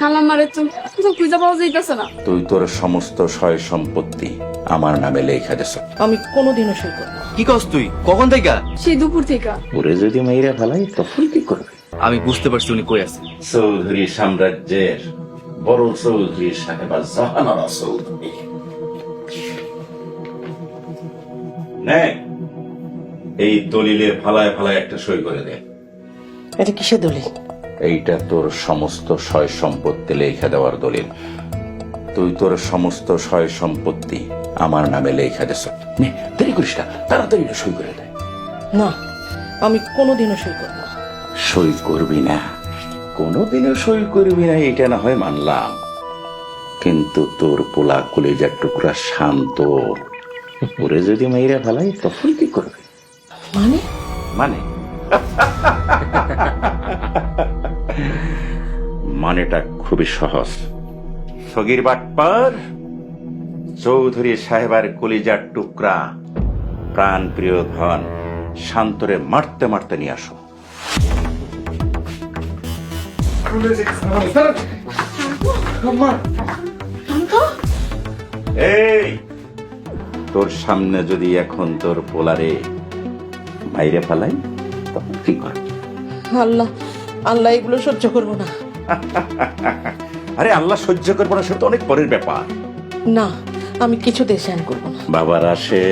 খালামারে তো তো খুঁজে পাওয়া যাইতেছে না। তুই তোর সমস্ত সয় সম্পত্তি আমার নামে লেখা দেছ আমি কোনোদিনও সই করব কি কস তুই? কখন থেকে? সেই দুপুর থেকে। ওরে যদি মেয়েরা ফেলাই তখন কি করবে? আমি বুঝতে পারছি উনি কই আছে। চৌধুরী সাম্রাজ্যের বড় চৌধুরী সাহেবা জাহানারা চৌধুরী। নে, এই দলিলে ফালায় ফালায় একটা সই করে দে। এটা কিসের দলিল? এইটা তোর সমস্ত সয় সম্পত্তি লেখা দেওয়ার দলিল। তুই তোর সমস্ত সয় সম্পত্তি আমার নামে লেখা নে দেরি করিস না তাড়াতাড়ি সই করে দে। না আমি কোনোদিনও সই করব না। সই করবি না? কোনোদিনও সই করবি না এটা না হয় মানলাম। কিন্তু তোর পোলা কলেজার টুকরা শান্ত। ওরে যদি মেয়েরা ফেলাই তখন কি করবে? মানে? মানে? মানেটা খুবই সহজ। সগির বাটপার চৌধুরী সাহেবার কলিজার টুকরা প্রাণ প্রিয় ধন শান্তরে মারতে মারতে নিয়ে আসো। এই, তোর সামনে যদি এখন তোর পোলারে বাইরে ফেলাই, তখন কি করবি আল্লাহ আল্লাহ এগুলো সহ্য করব না। আরে আল্লাহ সহ্য করব না সেটা তো অনেক পরের ব্যাপার। না আমি কিছু দেশে আইন করব না। বাবার আসে।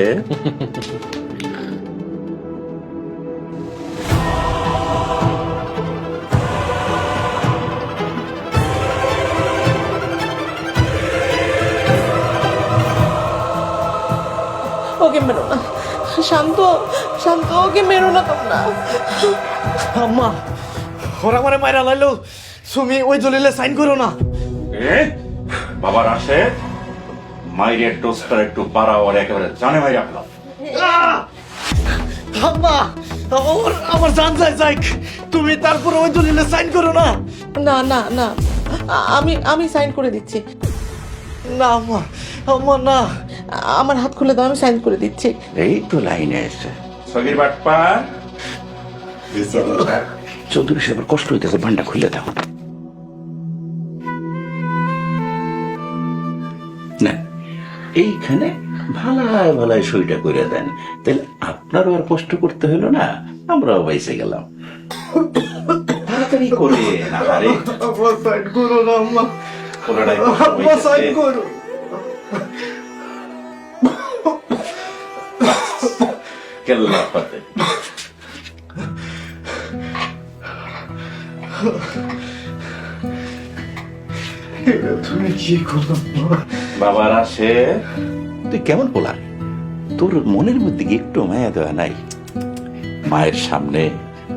ওকে মেরো না। শান্ত শান্ত ওকে মেরো না তোমরা। আম্মা ওরা মানে মায়েরা লাইলো। তুমি ওই দলিলে সাইন করো না। এ, বাবার আসে মাইরের টোস্টার একটু বাড়াও আর একেবারে জানে মাইরে আপনার আম্মা ওর আমার জান যায় তুমি তারপরে ওই দলিলে সাইন করো না। না না না। আমি আমি সাইন করে দিচ্ছি। না আম্মা আম্মা না। আমার হাত খুলে দাও আমি সাইন করে দিচ্ছি। এই তো লাইনে এসে। সগির বাটপা চৌধুরী সাহেবের কষ্ট হইতেছে ভান্ডা খুলে দাও। এইখানে ভালায় ভালায় সইটা করে দেন। তাহলে আপনারও আর কষ্ট করতে হলো না আমরাও বাইসে গেলাম। তাড়াতাড়ি করে না আরে করো না আম্মা। পুরোটাই কষ্ট আম্মা সাইন হইতেছে। করো কেল্লা পাতে তুমি কি করো আম্মা? বাবার আসে তুই কেমন পোলার? তোর মনের মধ্যে কি একটু মায়া দেওয়া নাই? মায়ের সামনে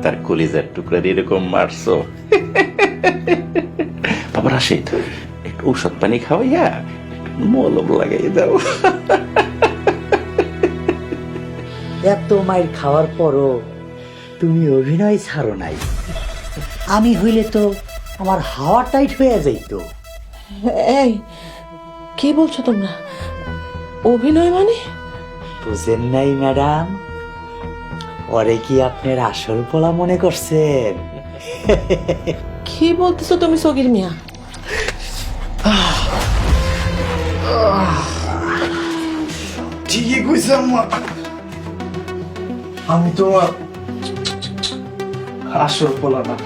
তার কলিজার টুকরা দিয়ে এরকম মারছো। বাবার আসে একটু ঔষধ পানি খাওয়াইয়া একটু মলম লাগাই দাও। এত মায়ের খাওয়ার পরও তুমি অভিনয় ছাড়ো নাই। আমি হইলে তো আমার হাওয়া টাইট হয়ে যাইতো। এই কি বলছো তোমরা? অভিনয় মানে? বুঝেন নাই ম্যাডাম। ওরে কি আপনার আসল পোলা মনে করছেন? কি বলতেছো তুমি সগির মিয়া? ঠিকই কইছে আম্মা। আমি তোমার আসল পোলা না।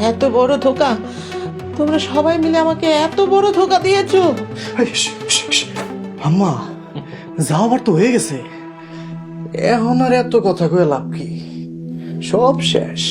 এত বড় ধোকা? তোমরা সবাই মিলে আমাকে এত বড় ধোকা দিয়েছ। আম্মা যাওয়ার তো হয়ে গেছে। এখন আর এত কথা কয়ে লাভ কি? সব শেষ।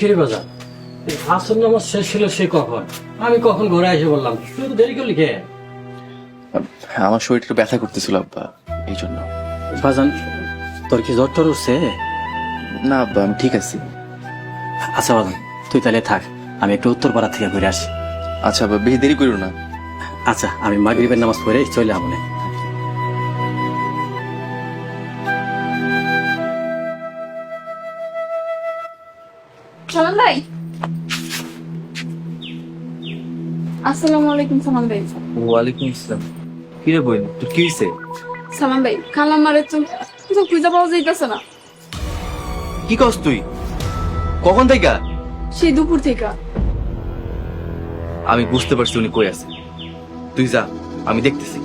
কিরে বাজার এই আসর নামাজ শেষ ছিল সে কখন? আমি কখন ঘরে এসে বললাম তুই তো দেরি করলি কে? আমার শরীরটা একটু ব্যথা করতেছিল আব্বা এই জন্য। বাজান তোর কি জ্বর টর উঠছে? না আব্বা আমি ঠিক আছি। আচ্ছা বাজান তুই তাহলে থাক আমি একটু উত্তর উত্তরপাড়া থেকে ঘুরে আসি। আচ্ছা আব্বা বেশি দেরি করো না। আচ্ছা আমি মাগরিবের নামাজ পড়ে চলে আমনে সালাম ভাই। আসসালামু আলাইকুম সালাম ভাই। ওয়ালাইকুম আসসালাম। কি রে তোর কি হয়েছে সালাম ভাই খালাম মারে তো তো খুঁজে পাওয়া যাইতেছে না। কি কস তুই? কখন থেকে? সেই দুপুর থেকে। আমি বুঝতে পারছি উনি কই আছে। তুই যা আমি দেখতেছি।